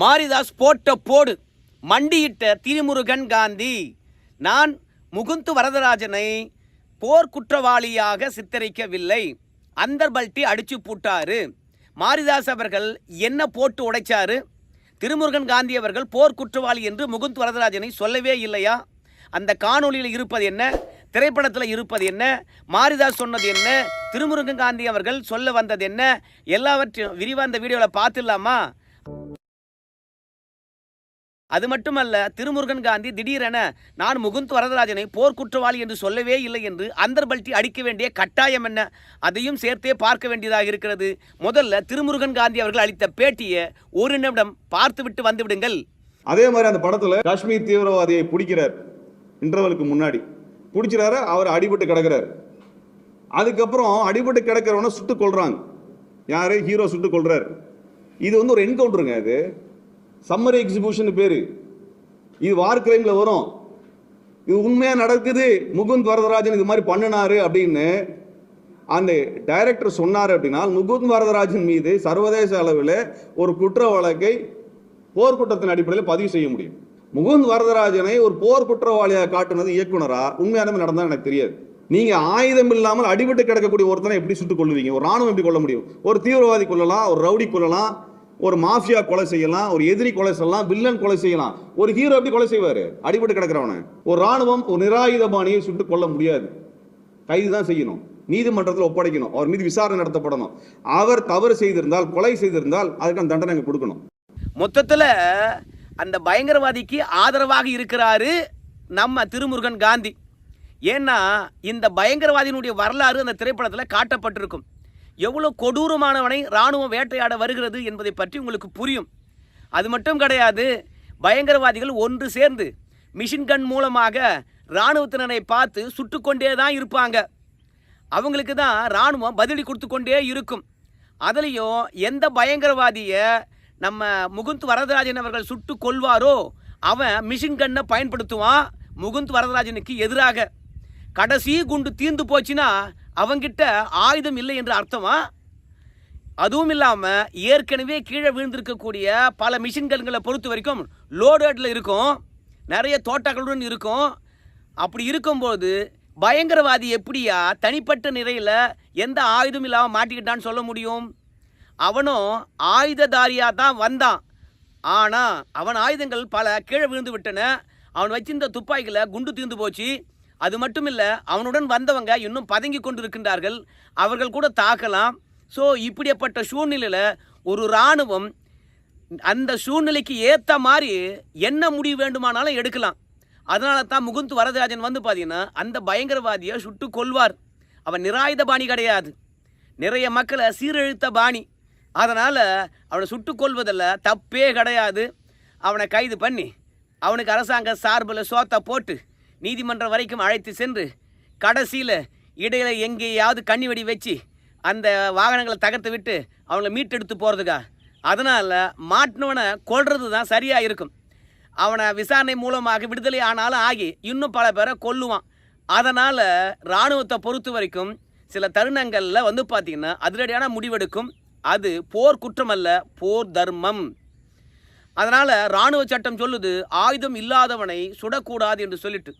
மாரிதாஸ் போட்ட போடு. மண்டியிட்ட திருமுருகன் காந்தி நான் முகுந்து வரதராஜனை போர் குற்றவாளியாக சித்தரிக்கவில்லை. அந்தர்பல்ட்டி அடிச்சு பூட்டாரு. மாரிதாஸ் அவர்கள் என்ன போட்டு உடைச்சாரு? திருமுருகன் காந்தி அவர்கள் போர் குற்றவாளி என்று முகுந்த் வரதராஜனை சொல்லவே இல்லையா? அந்த காணொளியில் இருப்பது என்ன? திரைப்படத்தில் இருப்பது என்ன? மாரிதாஸ் சொன்னது என்ன? திருமுருகன் காந்தி அவர்கள் சொல்ல வந்தது என்ன? எல்லாவற்றையும் விரிவாக அந்த வீடியோவில் பார்த்துடலாமா? அது மட்டுமல்ல திருமுருகன் காந்தி திடீரென நான் முகுந்த் வரதராஜனை போர்க்குற்றவாளி என்று சொல்லவே இல்லை என்று அந்தர்பல்ட்டி அடிக்க வேண்டிய கட்டாயம் என்ன? அதையும் சேர்த்தே பார்க்க வேண்டியதாக இருக்கிறது. முதல்ல திருமுருகன் காந்தி அவர்கள் அளித்த பேட்டியை ஒரு நிமிடம் பார்த்துவிட்டு வந்துவிடுங்கள். அதே மாதிரி அந்த படத்துல காஷ்மீர் தீவிரவாதியை பிடிக்கிறார் இன்டர்வலுக்கு முன்னாடி. பிடிச்சிடாரு அவர் அடிபட்டு கிடக்கிறார். அதுக்கப்புறம் அடிபட்டு கிடக்கிறவன சுட்டு கொள்றாங்க யாரு? ஹீரோ சுட்டு கொள்றாரு இது வந்து ஒரு என்கவுண்டருங்க அது சம்மர் எக்ஸிபியூஷன் பேரு. இது வார் கிரைம்ல வரும். இது உண்மையா நடக்குது? முகுந்த் வரதராஜன் இது மாதிரி பண்ணினாரு அப்படின்னு அந்த டைரக்டர் சொன்னார் அப்படின்னா முகுந்த் வரதராஜன் மீது சர்வதேச அளவில் ஒரு குற்ற வழக்கை போர்க்குற்றத்தின் அடிப்படையில் பதிவு செய்ய முடியும். முகுந்த் வரதராஜனை ஒரு போர் குற்றவாளியாக காட்டுனது இயக்குனரா? உண்மையானமே நடந்தால் எனக்கு தெரியாது. நீங்க ஆயுதம் இல்லாமல் அடிபட்டு கிடக்கக்கூடிய ஒருத்தனை எப்படி சுட்டுக் கொள்ளுவீங்க ஒரு ராணுவம் எப்படி கொள்ள முடியும்? ஒரு தீவிரவாதி கொள்ளலாம் ஒரு ரவுடி கொள்ளலாம் ஒரு மாஃபியா கொலை செய்யலாம் ஒரு எதிரி கொலை செய்யலாம் வில்லன் கொலை செய்யலாம். ஒரு ஹீரோ எப்படி கொலை செய்வாரு? அடிபட்டு கிடக்கிறவனை. ஒரு ராணுவம் ஒரு நிராயுதபாணியை சுட்டு கொள்ள முடியாது. கைது தான் செய்யணும். நீதிமன்றத்தில் ஒப்படைக்கணும். அவர் மீது விசாரணை நடத்தப்படணும். அவர் தவறு செய்திருந்தால் கொலை செய்திருந்தால் அதுக்கான தண்டனை கொடுக்கணும். மொத்தத்தில் அந்த பயங்கரவாதிக்கு ஆதரவாக இருக்கிறாரு நம்ம திருமுருகன் காந்தி. ஏன்னா இந்த பயங்கரவாதியினுடைய வரலாறு அந்த திரைப்படத்தில் காட்டப்பட்டிருக்கும். எவ்வளோ கொடூரமானவனை இராணுவம் வேட்டையாட வருகிறது என்பதை பற்றி உங்களுக்கு புரியும். அது மட்டும் கிடையாது பயங்கரவாதிகள் ஒன்று சேர்ந்து மிஷின் கன் மூலமாக இராணுவத்தினரை பார்த்து சுட்டுக்கொண்டே தான் இருப்பாங்க. அவங்களுக்கு தான் இராணுவம் பதிலடி கொடுத்து கொண்டே இருக்கும். அதுலேயும் எந்த பயங்கரவாதியை நம்ம முகுந்த் வரதராஜன் அவர்கள் சுட்டு கொள்வாரோ அவன் மிஷின் கன்னை பயன்படுத்துவான் முகுந்த் வரதராஜனுக்கு எதிராக. கடைசி குண்டு தீர்ந்து போச்சுன்னா அவங்கிட்ட ஆயுதம் இல்லை என்று அர்த்தமா? அதுவும் இல்லாமல் ஏற்கனவே கீழே விழுந்திருக்கக்கூடிய பல மிஷின்கள்களை பொறுத்த வரைக்கும் லோடேட்டில் இருக்கும். நிறைய தோட்டாக்களுடன் இருக்கும். அப்படி இருக்கும்போது பயங்கரவாதி எப்படியா தனிப்பட்ட நிலையில் எந்த ஆயுதம் இல்லாமல் மாட்டிக்கிட்டான்னு சொல்ல முடியும்? அவனும் ஆயுததாரியாக தான் வந்தான். ஆனால் அவன் ஆயுதங்கள் பல கீழே விழுந்து விட்டன. அவன் வச்சிருந்த துப்பாக்கியில் குண்டு தீர்ந்து போச்சு. அது மட்டும் இல்லை அவனுடன் வந்தவங்க இன்னும் பதங்கி கொண்டிருக்கின்றார்கள். அவர்கள் கூட தாக்கலாம். ஸோ இப்படிப்பட்ட சூழ்நிலையில் ஒரு இராணுவம் அந்த சூழ்நிலைக்கு ஏற்ற மாதிரி என்ன முடிவு வேண்டுமானாலும் எடுக்கலாம். அதனால தான் முகுந்த் வரதராஜன் வந்து பார்த்தீங்கன்னா அந்த பயங்கரவாதியை சுட்டு கொல்வார். அவன் நிராயுத பாணி கிடையாது. நிறைய மக்களை சீரழித்த பாணி. அதனால் அவனை சுட்டு கொள்வதில் தப்பே கிடையாது. அவனை கைது பண்ணி அவனுக்கு அரசாங்க சார்பில் சோத்தை போட்டு நீதிமன்றம் வரைக்கும் அழைத்து சென்று கடைசியில் இடையில எங்கேயாவது கண்ணி வெடி வச்சு அந்த வாகனங்களை தகர்த்து விட்டு அவங்கள மீட்டெடுத்து போகிறதுக்கா அதனால் மாட்டினவனை கொல்றது தான் சரியாக இருக்கும். அவனை விசாரணை மூலமாக விடுதலை ஆனாலும் ஆகி இன்னும் பல பேரை கொல்லுவான். அதனால் இராணுவத்தை பொறுத்த வரைக்கும் சில தருணங்களில் வந்து பார்த்திங்கன்னா அதிரடியான முடிவெடுக்கும். அது போர் குற்றம் அல்ல போர் தர்மம். அதனால் இராணுவ சட்டம் சொல்லுது ஆயுதம் இல்லாதவனை சுடக்கூடாது என்று சொல்லிட்டு.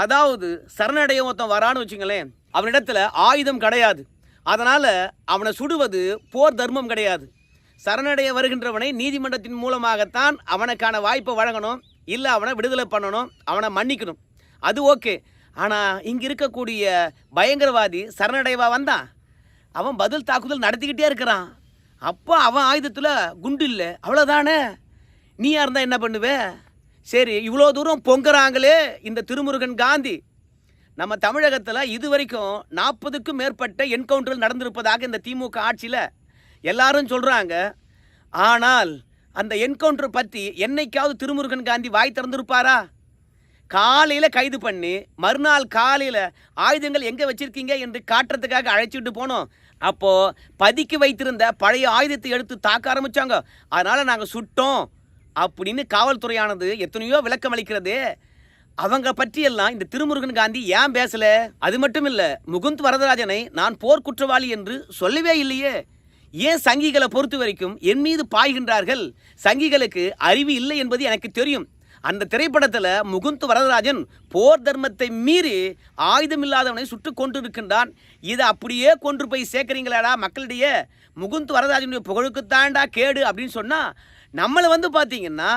அதாவது சரணடைய ஒருத்தன் வரான்னு வச்சுங்களேன் அவனிடத்துல ஆயுதம் கிடையாது. அதனால் அவனை சுடுவது போர் தர்மம் கிடையாது. சரணடைய வருகின்றவனை நீதிமன்றத்தின் மூலமாகத்தான் அவனுக்கான வாய்ப்பை வழங்கணும் இல்லை அவனை விடுதலை பண்ணணும் அவனை மன்னிக்கணும். அது ஓகே. ஆனால் இங்கே இருக்கக்கூடிய பயங்கரவாதி சரணடைவா வந்தான் அவன் பதில் தாக்குதல் நடத்திக்கிட்டே இருக்கிறான். அப்போ அவன் ஆயுதத்தில் குண்டு இல்லை. அவ்வளோதானே நீயா இருந்தால் என்ன பண்ணுவே? சரி இவ்வளோ தூரம் பொங்குறாங்களே இந்த திருமுருகன் காந்தி. நம்ம தமிழகத்தில் இது வரைக்கும் நாற்பதுக்கும் மேற்பட்ட என்கவுண்டர்கள் நடந்திருப்பதாக இந்த திமுக ஆட்சியில் எல்லாரும் சொல்கிறாங்க ஆனால் அந்த என்கவுண்டர் பற்றி என்னைக்காவது திருமுருகன் காந்தி வாய் திறந்திருப்பாரா? காலையில் கைது பண்ணி மறுநாள் காலையில் ஆயுதங்கள் எங்கே வச்சுருக்கீங்க என்று காட்டுறதுக்காக அழைச்சிட்டு போனோம். அப்போது பதுக்கி வைத்திருந்த பழைய ஆயுதத்தை எடுத்து தாக்க ஆரம்பித்தாங்க அதனால் நாங்கள் சுட்டோம். அப்படின்னு காவல்துறையானது எத்தனையோ விளக்கம் அளிக்கிறது. அவங்க பற்றியெல்லாம் இந்த திருமுருகன் காந்தி ஏன் பேசல? அது மட்டும் இல்ல முகுந்த் வரதராஜனை நான் போர் குற்றவாளி என்று சொல்லவே இல்லையே. ஏன் சங்கிகளை பொறுத்த வரைக்கும் என் மீது பாய்கின்றார்கள்? சங்கிகளுக்கு அறிவு இல்லை என்பது எனக்கு தெரியும். அந்த திரைப்படத்தில் முகுந்த் வரதராஜன் போர் தர்மத்தை மீறி ஆயுதம் இல்லாதவனை சுட்டு கொண்டு இருக்கின்றான் இதை அப்படியே கொண்டு போய் சேர்க்குறீங்களாடா மக்களிடையே. முகுந்த் வரதராஜனுடைய புகழுக்குத்தாண்டா கேடு அப்படின்னு சொன்னால் நம்மளை வந்து பார்த்தீங்கன்னா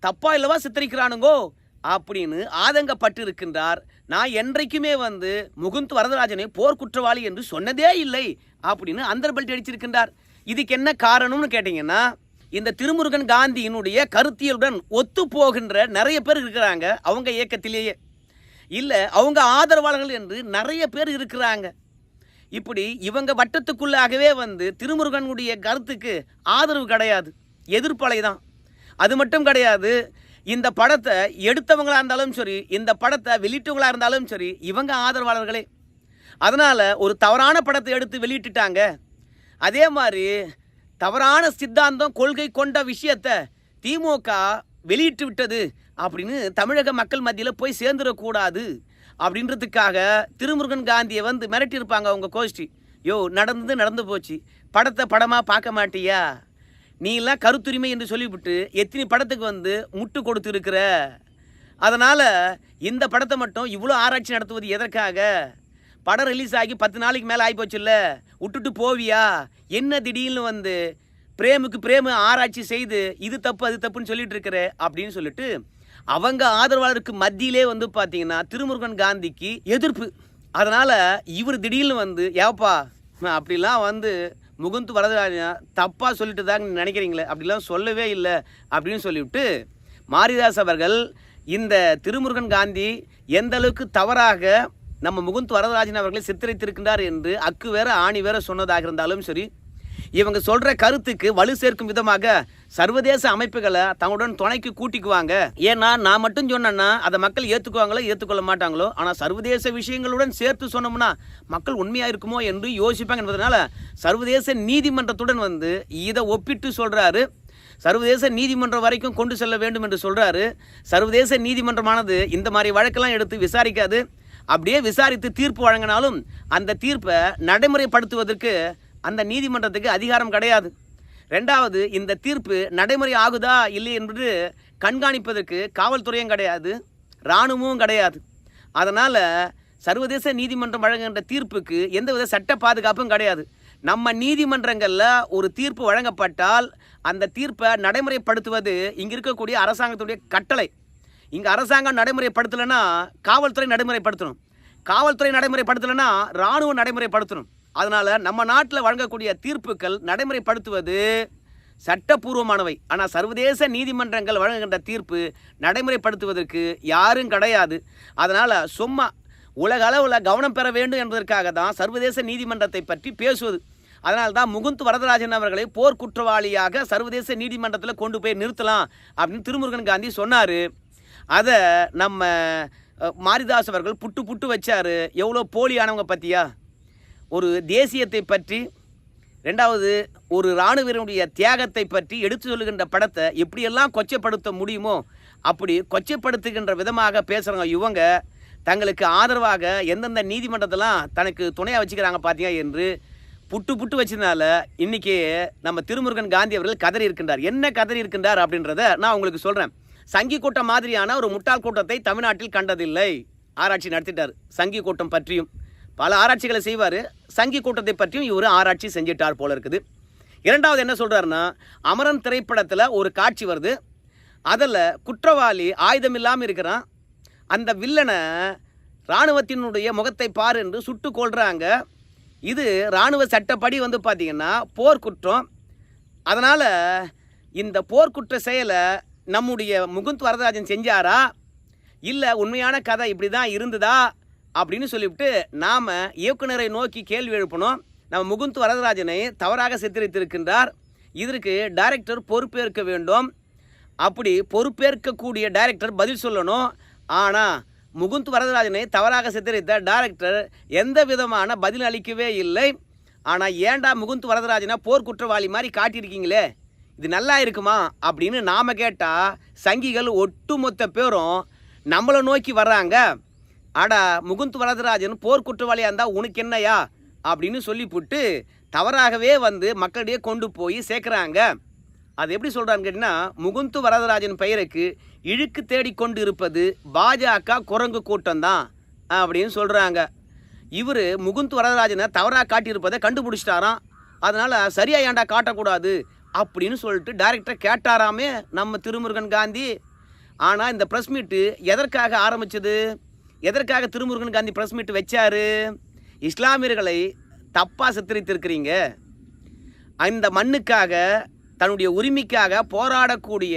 தப்பா இல்லவா சித்தரிக்கிறானுங்கோ? அப்படின்னு ஆதங்கப்பட்டு இருக்கின்றார் நான் என்றைக்குமே வந்து முகுந்த் வரதராஜனை போர்க்குற்றவாளி என்று சொன்னதே இல்லை அப்படின்னு அந்தர்பல்ட்டி அடிச்சிருக்கின்றார். இதுக்கு என்ன காரணம்னு கேட்டிங்கன்னா இந்த திருமுருகன் காந்தியினுடைய கருத்தியலுடன் ஒத்து போகின்ற நிறைய பேர் இருக்கிறாங்க அவங்க இயக்கத்திலேயே. இல்லை அவங்க ஆதரவாளர்கள் என்று நிறைய பேர் இருக்கிறாங்க. இப்படி இவங்க வட்டத்துக்குள்ளாகவே வந்து திருமுருகனுடைய கருத்துக்கு ஆதரவு கிடையாது. எதிர்ப்பலை தான் அது மட்டும் கிடையாது இந்த படத்தை எடுத்தவங்களாக இருந்தாலும் சரி இந்த படத்தை வெளியிட்டவங்களாக இருந்தாலும் சரி இவங்க ஆதரவாளர்களே. அதனால் ஒரு தவறான படத்தை எடுத்து வெளியிட்டுட்டாங்க. அதே மாதிரி தவறான சித்தாந்தம் கொள்கை கொண்ட விஷயத்தை திமுக வெளியிட்டு விட்டது அப்படின்னு தமிழக மக்கள் மத்தியில் போய் சேர்ந்துடக்கூடாது அப்படின்றதுக்காக திருமுருகன் காந்தியை வந்து மிரட்டியிருப்பாங்க அவங்க கோஷ்டி. யோ நடந்தது நடந்து போச்சு. படத்தை படமாக பார்க்க மாட்டியா? நீ எல்லாம் கருத்துரிமை என்று சொல்லிவிட்டு எத்தனை படத்துக்கு வந்து முட்டு கொடுத்து இருக்கிற அதனால் இந்த படத்தை மட்டும் இவ்வளோ ஆராய்ச்சி நடத்துவது எதற்காக? படம் ரிலீஸ் ஆகி பத்து நாளைக்கு மேலே ஆகிப்போச்சுல்ல விட்டுட்டு போவியா? என்ன திடீர்னு வந்து பிரேமுக்கு பிரேமு ஆராய்ச்சி செய்து இது தப்பு அது தப்புன்னு சொல்லிட்டு இருக்கிற அப்படின்னு சொல்லிட்டு அவங்க ஆதரவாளருக்கு மத்தியிலே வந்து பார்த்தீங்கன்னா திருமுருகன் காந்திக்கு எதிர்ப்பு. அதனால் இவர் திடீர்னு வந்து ஏப்பா அப்படிலாம் வந்து முகுந்து வரதராஜா தப்பாக சொல்லிட்டு தான் நினைக்கிறீங்களே? அப்படிலாம் சொல்லவே இல்லை அப்படின்னு சொல்லிவிட்டு மாரிதாஸ் அவர்கள் இந்த திருமுருகன் காந்தி எந்த அளவுக்கு தவறாக நம்ம முகுந்த் வரதராஜன் அவர்களை சித்தரித்திருக்கின்றார் என்று அக்கு வேற ஆணி வேற சொன்னதாக இருந்தாலும் சரி இவங்க சொல்ற கருத்துக்கு வலு சேர்க்கும் விதமாக சர்வதேச அமைப்புகளை தங்களுடன் துணைக்கு கூட்டிக்குவாங்க. ஏன்னா நான் மட்டும் சொன்னேன்னா அதை மக்கள் ஏற்றுக்குவாங்களோ ஏற்றுக்கொள்ள மாட்டாங்களோ ஆனால் சர்வதேச விஷயங்களுடன் சேர்த்து சொன்னோம்னா மக்கள் உண்மையாக இருக்குமோ என்று யோசிப்பாங்க என்பதனால சர்வதேச நீதிமன்றத்துடன் வந்து இதை ஒப்பிட்டு சொல்கிறாரு சர்வதேச நீதிமன்றம் வரைக்கும் கொண்டு செல்ல வேண்டும் என்று சொல்கிறாரு சர்வதேச நீதிமன்றமானது இந்த மாதிரி வழக்கெல்லாம் எடுத்து விசாரிக்காது. அப்படியே விசாரித்து தீர்ப்பு வழங்கினாலும் அந்த தீர்ப்பை நடைமுறைப்படுத்துவதற்கு அந்த நீதிமன்றத்துக்கு அதிகாரம் கிடையாது. ரெண்டாவது இந்த தீர்ப்பு நடைமுறை ஆகுதா இல்லை என்று கண்காணிப்பதற்கு காவல்துறையும் கிடையாது இராணுவமும் கிடையாது. அதனால் சர்வதேச நீதிமன்றம் வழங்குகின்ற தீர்ப்புக்கு எந்தவித சட்ட பாதுகாப்பும் கிடையாது. நம்ம நீதிமன்றங்களில் ஒரு தீர்ப்பு வழங்கப்பட்டால் அந்த தீர்ப்பை நடைமுறைப்படுத்துவது இங்கே இருக்கக்கூடிய அரசாங்கத்துடைய கட்டளை. இங்கே அரசாங்கம் நடைமுறைப்படுத்தலைன்னா காவல்துறை நடைமுறைப்படுத்தணும். காவல்துறை நடைமுறைப்படுத்தலைன்னா இராணுவம் நடைமுறைப்படுத்தணும். அதனால் நம்ம நாட்டில் வழங்கக்கூடிய தீர்ப்புகள் நடைமுறைப்படுத்துவது சட்டப்பூர்வமானவை. ஆனால் சர்வதேச நீதிமன்றங்கள் வழங்குகின்ற தீர்ப்பு நடைமுறைப்படுத்துவதற்கு யாரும் கிடையாது. அதனால் சும்மா உலக அளவில் கவனம் பெற வேண்டும் என்பதற்காக தான் சர்வதேச நீதிமன்றத்தை பற்றி பேசுவது. அதனால் தான் முகுந்த் வரதராஜன் அவர்களை போர் குற்றவாளியாக சர்வதேச நீதிமன்றத்தில் கொண்டு போய் நிறுத்தலாம் அப்படின்னு திருமுருகன் காந்தி சொன்னார். அதை நம்ம மாரிதாஸ் அவர்கள் புட்டு புட்டு வச்சார். எவ்வளோ போலியானவங்க பற்றியா ஒரு தேசியத்தை பற்றி ரெண்டாவது ஒரு இராணுவ தியாகத்தை பற்றி எடுத்து சொல்லுகின்ற படத்தை எப்படியெல்லாம் கொச்சைப்படுத்த முடியுமோ அப்படி கொச்சைப்படுத்துகின்ற விதமாக பேசுகிறவங்க இவங்க தங்களுக்கு ஆதரவாக எந்தெந்த நீதிமன்றத்தெல்லாம் தனக்கு துணையாக வச்சுக்கிறாங்க பார்த்தீங்க என்று புட்டு புட்டு வச்சதுனால இன்றைக்கி நம்ம திருமுருகன் காந்தி அவர்கள் கதறி இருக்கின்றார். என்ன கதறி இருக்கின்றார் அப்படின்றத நான் உங்களுக்கு சொல்கிறேன் சங்கி கூட்டம் மாதிரியான ஒரு முட்டாள் கூட்டத்தை தமிழ்நாட்டில் கண்டதில்லை. ஆராய்ச்சி நடத்திட்டார். சங்கி கூட்டம் பற்றியும் பல ஆராய்ச்சிகளை செய்வார். சங்கி கூட்டத்தை பற்றியும் இவர் ஆராய்ச்சி செஞ்சிட்டார் போல இருக்குது. இரண்டாவது என்ன சொல்கிறாருன்னா அமரன் திரைப்படத்தில் ஒரு காட்சி வருது. அதில் குற்றவாளி ஆயுதம் இல்லாமல் இருக்கிறான். அந்த வில்லனை இராணுவத்தினுடைய முகத்தை பார் என்று சுட்டு கொள்கிறாங்க இது இராணுவ சட்டப்படி வந்து பார்த்திங்கன்னா போர்க்குற்றம் அதனால் இந்த போர்க்குற்ற செயலை நம்முடைய முகுந்த் வரதராஜன் செஞ்சாரா? இல்லை உண்மையான கதை இப்படி தான் இருந்ததா? அப்படின்னு சொல்லிவிட்டு நாம் இயக்குனரை நோக்கி கேள்வி எழுப்பணும் நம்ம முகுந்த் வரதராஜனை தவறாக சித்தரித்திருக்கின்றார். இதற்கு டைரக்டர் பொறுப்பேற்க வேண்டும். அப்படி பொறுப்பேற்கக்கூடிய டைரக்டர் பதில் சொல்லணும். ஆனால் முகுந்த் வரதராஜனை தவறாக சித்தரித்த டைரக்டர் எந்த விதமான பதில் அளிக்கவே இல்லை. ஆனால் ஏன்டா முகுந்த் வரதராஜனை போர்க்குற்றவாளி மாதிரி காட்டியிருக்கீங்களே? இது நல்லா இருக்குமா? அப்படின்னு நாம் கேட்டால் சங்கிகள் ஒட்டுமொத்த பேரும் நம்மளை நோக்கி வர்றாங்க. அடா முகுந்த் வரதராஜன் போர்க்குற்றவாளியாக இருந்தால் உனக்கு என்னையா அப்படின்னு சொல்லிவிட்டு தவறாகவே வந்து மக்களிடையே கொண்டு போய் சேர்க்குறாங்க. அது எப்படி சொல்கிறான்னு கேட்டிங்கன்னா முகுந்து வரதராஜன் பெயருக்கு இழுக்கு தேடிக்கொண்டு இருப்பது பாஜக குரங்கு கூட்டம் தான் அப்படின்னு சொல்கிறாங்க இவர் முகுந்து வரதராஜனை தவறாக காட்டியிருப்பதை கண்டுபிடிச்சிட்டாராம். அதனால் சரியாக ஏண்டா காட்டக்கூடாது அப்படின்னு சொல்லிட்டு டைரக்டர் கேட்டாராமே நம்ம திருமுருகன் காந்தி. ஆனால் இந்த ப்ரெஸ் மீட்டு எதற்காக ஆரம்பிச்சது? எதற்காக திருமுருகன் காந்தி ப்ரெஸ் மீட் வச்சார்? இஸ்லாமியர்களை தப்பாக சித்தரித்திருக்கிறீங்க. அந்த மண்ணுக்காக தன்னுடைய உரிமைக்காக போராடக்கூடிய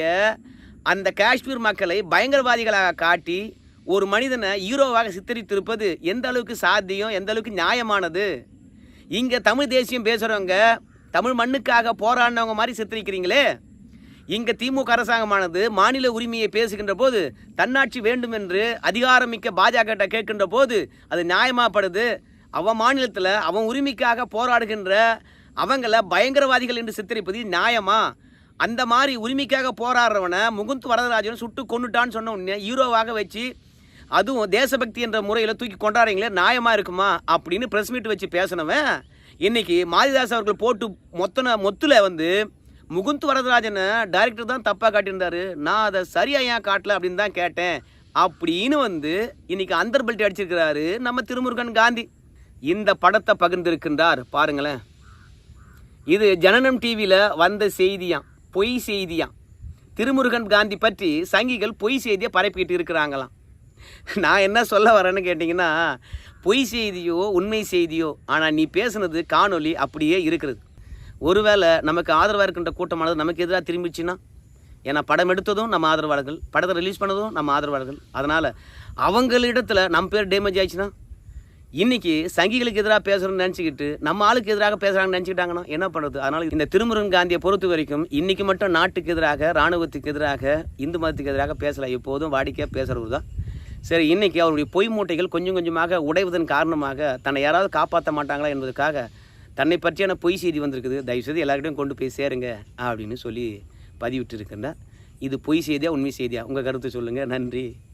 அந்த காஷ்மீர் மக்களை பயங்கரவாதிகளாக காட்டி ஒரு மனிதனை ஹீரோவாக சித்தரித்திருப்பது எந்த அளவுக்கு சாத்தியம் எந்த அளவுக்கு நியாயமானது? இங்கே தமிழ் தேசியம் பேசுகிறவங்க தமிழ் மண்ணுக்காக போராடினவங்க மாதிரி சித்தரிக்கிறீங்களே? இங்கே திமுக அரசாங்கமானது மாநில உரிமையை பேசுகின்ற போது தன்னாட்சி வேண்டும் என்று அதிகாரமிக்க பாஜக கேட்கின்ற போது அது நியாயமாப்படுது அவன் மாநிலத்தில் அவன் உரிமைக்காக போராடுகின்ற அவங்கள பயங்கரவாதிகள் என்று சித்தரிப்பது நியாயமா? அந்த மாதிரி உரிமைக்காக போராடுறவனை முகுந்த் வரதராஜன் சுட்டு கொண்டுட்டான்னு சொன்ன உடனே ஹீரோவாக வச்சு அதுவும் தேசபக்தி என்ற முறையில் தூக்கி கொண்டாடுறீங்களே நியாயமாக இருக்குமா? அப்படின்னு ப்ரெஸ் மீட் வச்சு பேசினவன் இன்னைக்கு மாரிதாஸ் அவர்கள் போட்டு மொத்தன மொத்துல வந்து முகுந்த் வரதராஜனை டைரக்டர் தான் தப்பாக காட்டியிருந்தாரு. நான் அதை சரியாக ஏன் காட்டல அப்படின்னு தான் கேட்டேன். அப்படின்னு வந்து இன்னைக்கு அந்தர் பெல்ட் அடிச்சிருக்கிறாரு நம்ம திருமுருகன் காந்தி. இந்த படத்தை பகிர்ந்திருக்கின்றார். பாருங்களேன். இது ஜனனம் டிவியில் வந்த செய்தியாம். பொய் செய்தியாம். திருமுருகன் காந்தி பற்றி சங்கிகள் பொய் செய்தியை பரப்பிக்கிட்டு இருக்கிறாங்களாம். நான் என்ன சொல்ல வரேன்னு கேட்டிங்கன்னா பொய் செய்தியோ உண்மை செய்தியோ ஆனால் நீ பேசுனது காணொலி அப்படியே இருக்கிறது. ஒருவேளை நமக்கு ஆதரவாக இருக்கின்ற கூட்டமானது நமக்கு எதிராக திரும்பிச்சுன்னா ஏன்னா படம் எடுத்ததும் நம்ம ஆதரவாளர்கள் படத்தை ரிலீஸ் பண்ணதும் நம்ம ஆதரவாளர்கள். அதனால் அவங்களிடத்தில் நம்ம பேர் டேமேஜ் ஆயிடுச்சுன்னா இன்றைக்கி சங்கிகளுக்கு எதிராக பேசுகிறோம்னு நினச்சிக்கிட்டு நம்ம ஆளுக்கு எதிராக பேசுகிறாங்கன்னு நினச்சிக்கிட்டாங்கன்னா என்ன பண்ணுறது அதனால் இந்த திருமுருகன் காந்தியை பொறுத்த வரைக்கும் இன்றைக்கி மட்டும் நாட்டுக்கு எதிராக இராணுவத்துக்கு எதிராக இந்து மதத்துக்கு எதிராக பேசலை. எப்போதும் வாடிக்கையாக பேசுகிறது தான் சரி இன்றைக்கி அவருடைய பொய் மூட்டைகள் கொஞ்சம் கொஞ்சமாக உடைவதன் காரணமாக தன்னை யாராவது காப்பாற்ற மாட்டாங்களா என்பதற்காக தன்னை பற்றியான பொய் செய்தி வந்திருக்குது. தயவுசெய்து எல்லாருக்கிட்டையும் கொண்டு போய் சேருங்க அப்படின்னு சொல்லி பதிவிட்டு இது பொய் செய்தியா உண்மை செய்தியா? உங்கள் கருத்து சொல்லுங்கள் நன்றி.